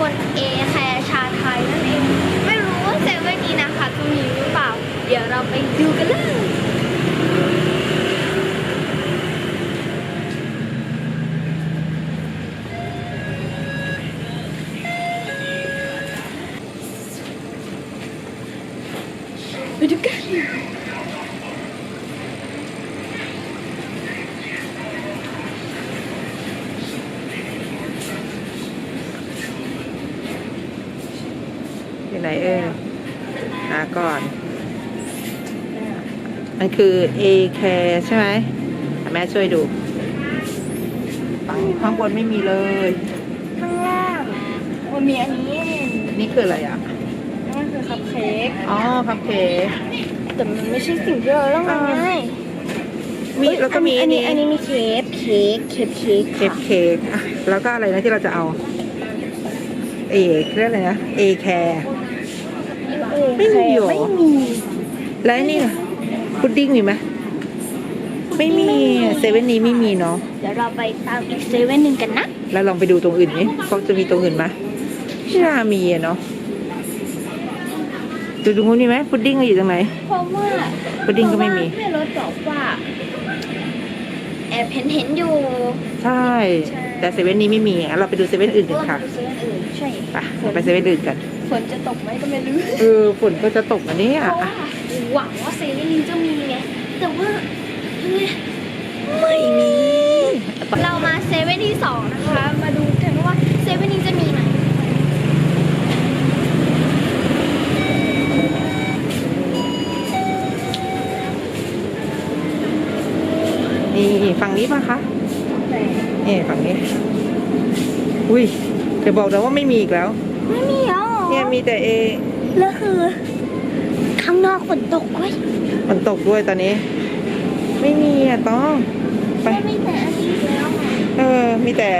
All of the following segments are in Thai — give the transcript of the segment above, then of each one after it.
คนเอแคร์ชาไทยนั่นเอง ไม่รู้ว่าเซเว่นนี้นะคะจะมีหรือเปล่า เดี๋ยวเราไปดูกันเลย เออหาก่อน มันคือ A care ใช่ไหมอะแม่ช่วยดูฝั่งข้างบนไม่มีเลย ข้างล่างมันมีอันนี้นี่คืออะไรอะนั่นคือคัพเค้กอ๋อคัพเค้กแต่มันไม่ใช่สิ่งที่เราต้องการไงมีแล้วก็มีอัอันนนี้นี้อันนี้มีเค้กเค้กเค้กเค้กเค้กเค้กอะแล้วก็อะไรนะที่เราจะเอา เอเรียกอะไรนะ A care ไม่มีหรอไม่มี แล้วอันนี่ล่ะพุดดิ้งมีไหมไม่มีเซเว่นนี้ไม่มีเนาะเดี๋ยวเราไปตามอีกเซเว่นหนึ่งกันนะ แล้วลองไปดูตรงอื่นนี่เขาจะมีตรงอื่นไหมไม่น่ามีอะเนาะดูตรงนู้นมีไหมพุดดิ้งอยู่ตรงไหนเพราะว่าพุดดิ้งก็ไม่มีเพราะว่าแม่รถบอกว่าแอ บเห็นเห็นอยู่ ใช่ ใช่ แต่เซเว่นนี้ไม่มีอะเราไปดูเซเว่นอื่นกันค่ะเซเว่นอื่นใช่ไปเราไปเซเว่นอื่นกันฝนจะตกไหมก็ไม่รู้เออฝนก็จะตกอันนี้เพอะราะว่าหวังว่าเซเว่นนี้จะมีไงแต่ว่าเนี่ยไม่มี เรามาเซเว่นที่สองนะคะ มาดูกันว่าเซเว่นนี้จะมีไหม นี่ฝั่งนี้ป่ะคะนี่ฝั่งนี้ อุ้ยจะบอกนะว่าไม่มีอีกแล้ว ไม่มีหรอเนี่ยมีแต่เอแล้วคือข้างนอกฝนตกเว้ยฝนตกด้วยตอนนี้ ไม่มีอะต้องไป ไม่มีแต่อันนี้แล้วอะเออ มีแต่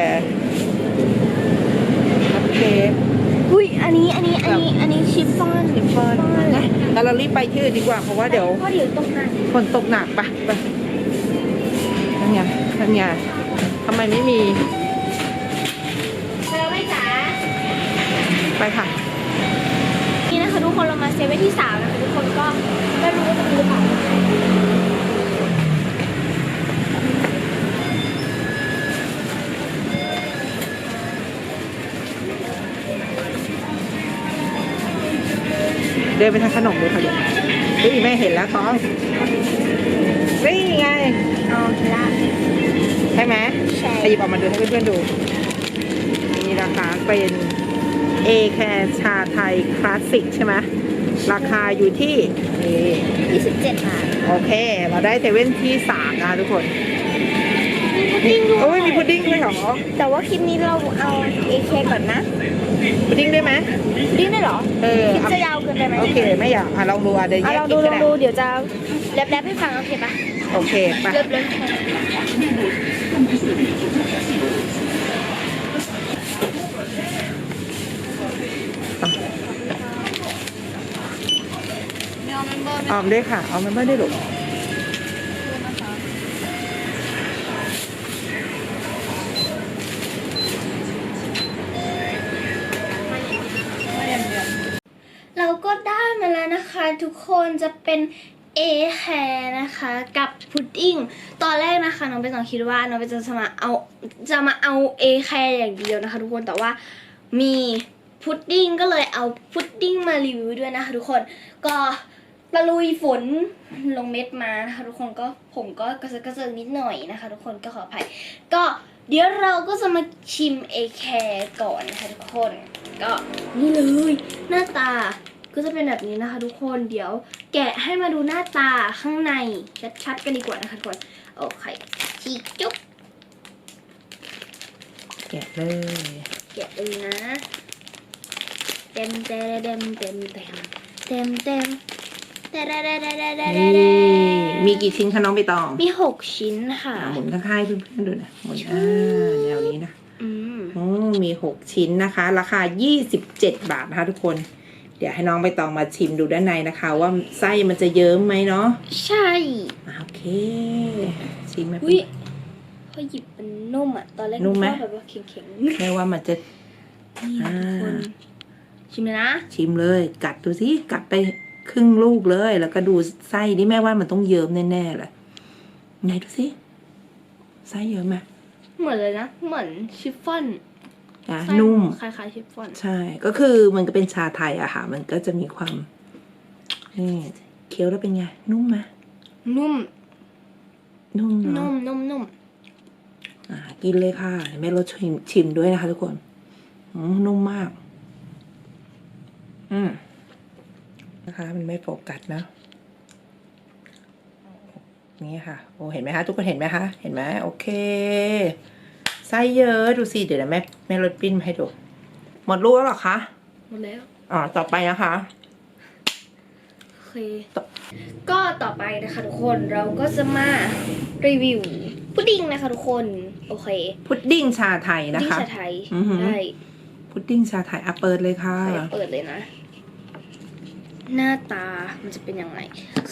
คัพเค้ก อุ้ยอันนี้อันนี้อันนี้อันนี้ชิฟฟ่อนชิฟฟ่อน นะแล้วเรารีบไปที่อื่นดีกว่าเพราะว่าเดี๋ยว เพราะเดี๋ยวตกหนักฝนตกหนักปะไปนั่น ไงนั่นไงทำไมไม่มี เธอไม่จ๋าไปค่ะ นี่นะคะทุกคนเรามาเซเว่นที่สามนะคะทุกคนก็ไม่รู้ว่าจะมีหรือเปล่าเดินไปทางขนมเลยค่ะเดี๋ยว เฮ้ยแม่เห็นแล้วท้องนี่ไงเอาละใช่ไหมใช่ไปหยิบออกมาดูให้เพื่อนๆดู นี่นะคะเป็นเอแคร์ชาไทยคลาสสิกใช่ไหมราคาอยู่ที่นี่ยี่สิบเจ็ดบาท โอเค เราได้เซเว่นที่สามนะคะทุกคนมีพุ ดดิ้งด้วยโอ้ยมีพุดดิ้งด้วยเหรอแต่ว่าคลิปนี้เราเอาเอเคก่อนนะ พุดดิ้งด้วยไหมพุดดิ้งได้เหรอเออคลิปเอาจะยาวเกินไปไหมโอเคไม่อยากอะลองดูอะเดี๋ยวแยเอากลองกิดูนลก็องได้ดูเดี๋ยวจะแรปๆให้ฟังโอเคปะโอเคไปเริ่มเลยออมด้วยค่ะเอามันไม่ได้หรอก เราก็ได้มาแล้ว นะคะทุกคนจะเป็นเอแคร์นะคะกับพุดดิ้งตอนแรกนะคะน้องไปสองคิดว่าน้องไปจะมาเอาจะมาเอาเอแคร์อย่างเดียวนะคะ ทุกคนแต่ว่ามีพุดดิ้งก็เลยเอาพุดดิ้งมารีวิวด้วยนะคะ ทุกคนก็ตะลุยฝนลงเม็ดมานะคะทุกคนก็ผมก็กระเซาะกระเซิงนิดหน่อยนะคะ ทุกคนก็ขออภัย ก็เดี๋ยวเราก็จะมาชิมเอแคร์ก่อนนะคะทุกคน ก็นี่เลยหน้าตา ก็จะเป็นแบบนี้นะคะ ทุกคนเดี๋ยวแกะให้มาดูหน้าตาข้างในชัดๆกันดีกว่านะคะทุกคนโอเคฉีกจุ๊บแกะเลยแกะเลยนะเต็มเต็มเต็มเต็มเต็มเต็มเต็มเต็มเต็มเต็มเต็มเมีกี่ชิ้นคะน้องใบตอง มีหกชิ้นค่ะ หมุนข้างๆเพื่อนๆดูนะหมุนแนวนี้นะอืมมีหกชิ้นนะคะ ราคายี่สิบเจ็ดบาทนะคะทุกคน เดี๋ยวให้น้องใบตองมาชิมดูด้านในนะคะ ว่าไส้มันจะเยิ้มไหมเนาะใช่อะโอเคชิมไหมอุ้ยพอหยิบมันนุ่มอะตอนแรกนุ่มไหมก็แบบว่าแข็งๆนี่แม่ว่ามันจะทุกคนชิมเลยนะ ชิมเลย กัดดูสิกัดไปครึ่งลูกเลย แล้วก็ดูไส้นี่แม่ว่ามันต้องเยิ้มแน่ๆเลยไหนดูสิไส้เยิ้มไหมเหมือนเลยนะ เหมือนชิฟฟ่อน อะไส้นุ่ม คล้ายๆชิฟฟ่อน ใช่ ก็คือมันก็เป็นชาไทยอะค่ะ มันก็จะมีความนี่เคี้ยวแล้วเป็นไง นุ่มไหมนุ่ม นุ่มเนาะนุ่มนุ่มนุ่มอ่า กินเลยค่ะเดี๋ยวแม่รสชิมชิมด้วยนะคะทุกคนอืมนุ่มมาก อืมนะคะ มันไม่โฟกัสนะนี่ค่ะ โอ้ เห็นไหมคะ ทุกคนเห็นไหมคะ เห็นไหม โอเค ไส้เยอะดูสิเดี๋ยวนะแม่แม่รถปิ้นมาให้ดู หมดลูกแล้วเหรอคะหมดแล้ว อ๋อต่อไปนะคะ โอเค ก็ต่อไปนะคะทุกคนเราก็จะมารีวิวพุดดิ้งนะคะทุกคน โอเค พุดดิ้งชาไทยพุดนะดิ้งคะ ชาไทยอือหือใช่พุดดิ้งชาไทยอะเปิดเลยค่ะ ใส่เปิดเลยนะ หน้าตามันจะเป็นยังไง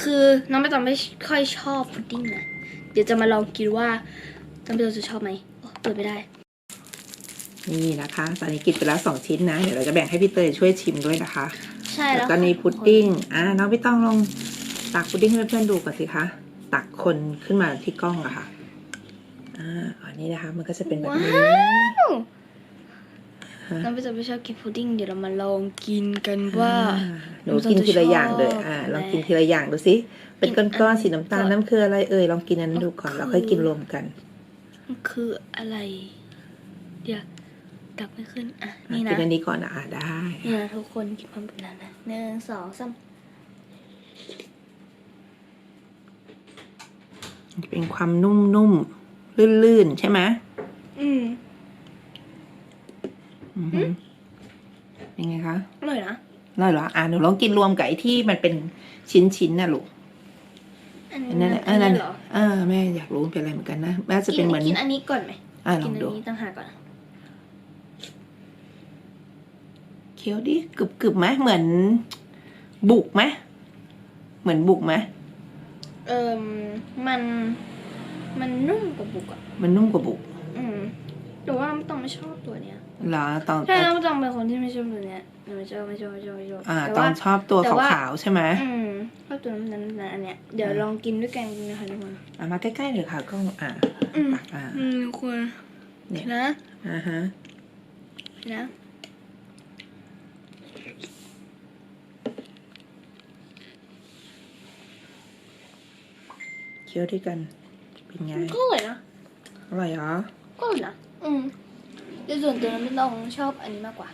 คือน้องไม่ต้องไม่ค่อยชอบพุดดิ้งนะ เดี๋ยวจะมาลองกินว่าน้องไม่ต้องจะชอบไหมโอ้ เปิดไม่ได้ นี่นะคะตอนนี้กินไปแล้วสองชิ้นนะ เดี๋ยวเราจะแบ่งให้พี่เตยช่วยชิมด้วยนะคะ ใช่แล้แล้ววก็ค่ะนี่พุดดิ้ง อ่าน้องพี่ต้องลองตักพุดดิ้งให้เพื่อนๆดูก่อนสิคะ ตักคนขึ้นมาที่กล้องอะค่ะ อ่าอันนี้นะคะ มันก็จะเป็นแบบนี้ฮะน้องไม่ต้องไม่ชอบกินพุดดิ้งเดี๋ยวเรามาลองกินกันว่า อ่หนูกินทีละอย่างเลย อ่า ลองกินทีละอย่างดูสิ เป็นก้อนๆสีน้ำตาลน้ำคืออะไรเอ่ย ลองกินอันนั้นดูก่อนแล้วค่อยกินรวมกัน มันคืออะไร เดี๋ยวตักไม่ขึ้น อะอะนี่กินะนอันนี้ก่อนนะอ่าได้นี่นะทุกคนกินพร้อมกันนะหนึ่งสองสามเป็นความนุ่มๆ ลื่นๆ ใช่ไหมอืมอือหือเป็นไงคะ อร่อยนะ อร่อยเหรอ อ่าหนูลองกินรวมกับไอ้ที่มันเป็นชิ้นๆน่ะลูก อันอันี้นนั้นแหละอัอันนนั้นั้นนเหรอเออแม่อยากรู้มันเป็นอะไรเหมือนกันนะแม่จะเป็นเหมือนกินอันนี้ก่อนไหมอ่าลกิองอันดูนี้ต่างหากก่อนเคี้ยวดิกรึบกรึบๆไหมเหมือน บุกไหมเหมือนบุกไหมเอ่มมัน มันนุ่มกว่าบุกอะมันนุ่มกว่าบุก อืมแต่ว่าไม่ต้องไม่ชอบตัวเนี้ยเหรอตอนใช่น้องไม่ต้องเป็นคนที่ไม่ชอบตัวเนี้ยหนูไม่ชอบไม่ชอบไม่ชอบไม่ชอบอ่าแต่ตอว่านชอบตัวแต่ว่าขาวๆใช่ไหมอืมชอบตัวนั้นนั้นนั้นอันเนี้ยเดี๋ยวลองกินด้วยกันนะคะทุกคนอ่ามาใกล้ๆเลยค่ะกล้องอ่าอืมตักอ่าอืมทุกคนเนี่ยนะอ่าฮะนะเคี้ยวด้วยกันเป็นไงก็อร่อยนะอร่อยเหรอก็อร่อยนะ อืมแต่ส่วนตัวน้องไม่ต้องชอบอันนี้มากกว่า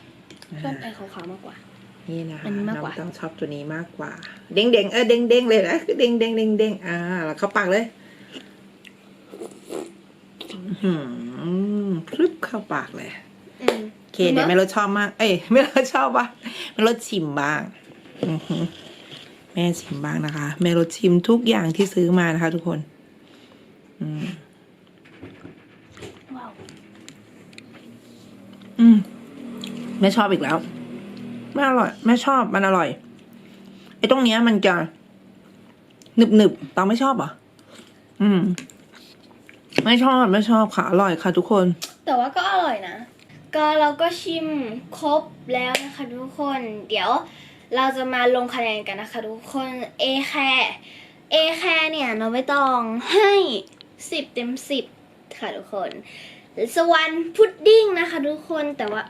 อ่าชอบไอ้ขาวๆมากกว่า นี่นะคะอันนี้มากน้กว่าองต้องชอบตัวนี้มากกว่า เด้งเด้งๆเออเด้งเด้งๆเลยนะเด้งเด้งเด้งเด้งๆอ่าแล้วเข้าปากเลยอืมพรึบเข้าปากเลยอืม โอเคเดี๋ยวไม่รสชอบมาก เอ้ยไม่รสชอบบ้างไม่รสชิมบ้างอือหือแม่ชิมบ้างนะคะ แม่รสชิมทุกอย่างที่ซื้อมานะคะ ทุกคน อืมว้าว อืมแม่ชอบอีกแล้วแม่อร่อยแม่ชอบมันอร่อยไอ้ตรงเนี้ยมันจะหนึบหนึบตองไม่ชอบเหรออืม ไม่ชอบไม่ชอบค่ะอร่อยค่ะทุกคน แต่ว่าก็อร่อยนะ ก็เราก็ชิมครบแล้วนะคะทุกคน เดี๋ยวเราจะมาลงคะแนนกันนะคะ ทุกคน A แคร์ A แคร์เนี่ยน้องไม่ต้องให้สิบเต็มสิบค่ะทุกคน สวรรค์พุดดิ้งนะคะ ทุกคนแต่ว่า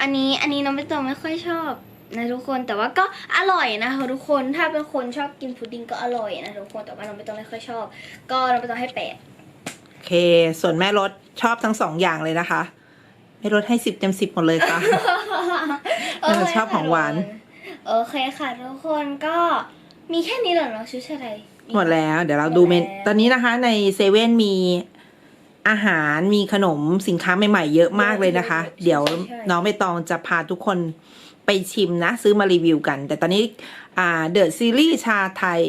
อันนี้อันนี้น้องไม่ต้องไม่ค่อยชอบนะทุกคนแต่ว่าก็อร่อยนะคะทุกคนถ้าเป็นคนชอบกินพุดดิ้งก็อร่อยนะทุกคนแต่ว่าน้องไม่ต้องไม่ค่อยชอบ ก็น้องไม่ต้องให้แปดโอเค ส่วนแม่รสชอบทั้งสองอย่างเลยนะคะแม่รสให้สิบเต็มสิบหมดเลยค่ะโอเคชอบของหวานโอเคค่ะทุกคนก็มีแค่นี้เหรอเนาะชุดชาไทยหมดแล้ว เดี๋ยวเราดูเมนหมดแล้วตอนนี้นะคะในเซเว่นมี อาหารมีขนมสินค้าใหม่ ๆ เยอะมากเลยนะคะ เดี๋ยวน้องใบตองจะพาทุกคนไปชิมนะ ซื้อมารีวิวกัน แต่ตอนนี้อ่าเดอะซีรีส์ชาไทย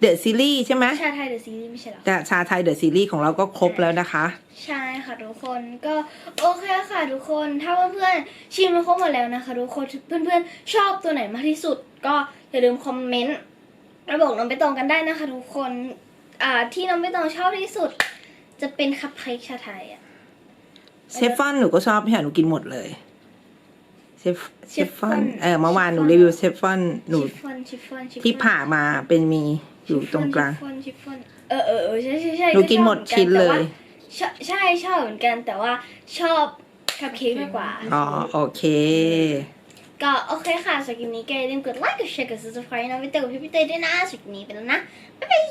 เดอะซีรีส์ใช่ไหมชาไทยเดอะซีรีส์ไม่ใช่เหรอแต่ชาไทยเดอะซีรีส์ของเราก็ครบแล้วนะคะ ใช่ค่ะทุกคนก็โอเคค่ะทุกคนถ้าเพื่อนๆชิมมาครบหมดแล้วนะคะทุกคนเพื่อนๆชอบตัวไหนมากที่สุด ก็อย่าลืมคอมเมนต์แล้วบอกน้องไปตองกันได้นะคะ ทุกคนอ่าที่น้องไปตองชอบที่สุด จะเป็นคัพเค้กชาไทยอะ เชฟฟอนหนูก็ชอบพี่หาหนูกินหมดเลย เชฟเชฟฟอนเออเมื่อวานหนูรีวิวเชฟฟอนหนูชิฟฟ่อนชิฟฟ่อนชิฟฟ่อนที่ผ่ามาเป็นมีอยู่ตรงกลาง ชิฟฟ่อนชิฟฟ่อนเออเออเออใช่ใช่ใช่หนูกินหมดชอบชิ้นเลย ชอบใช่ชอบเหมือนกันแต่ว่าชอบคัพเค้กมากกว่า อ๋อโอเค ก็โอเคค่ะสำหรับคลิปนี้ก็อย่าลืมกดไลค์กดแชร์กด subscribe นะพี่เต๋อกับพี่พี่เต๋อด้วยนะสำหรับคลิปนี้ไปแล้วนะบ๊ายบาย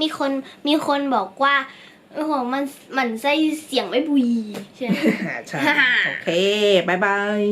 มีคนมีคนบอกว่าโอ้โหมันมันใส่เสียงไม่บุยใช่ไหม ใช่ โอเคบายบาย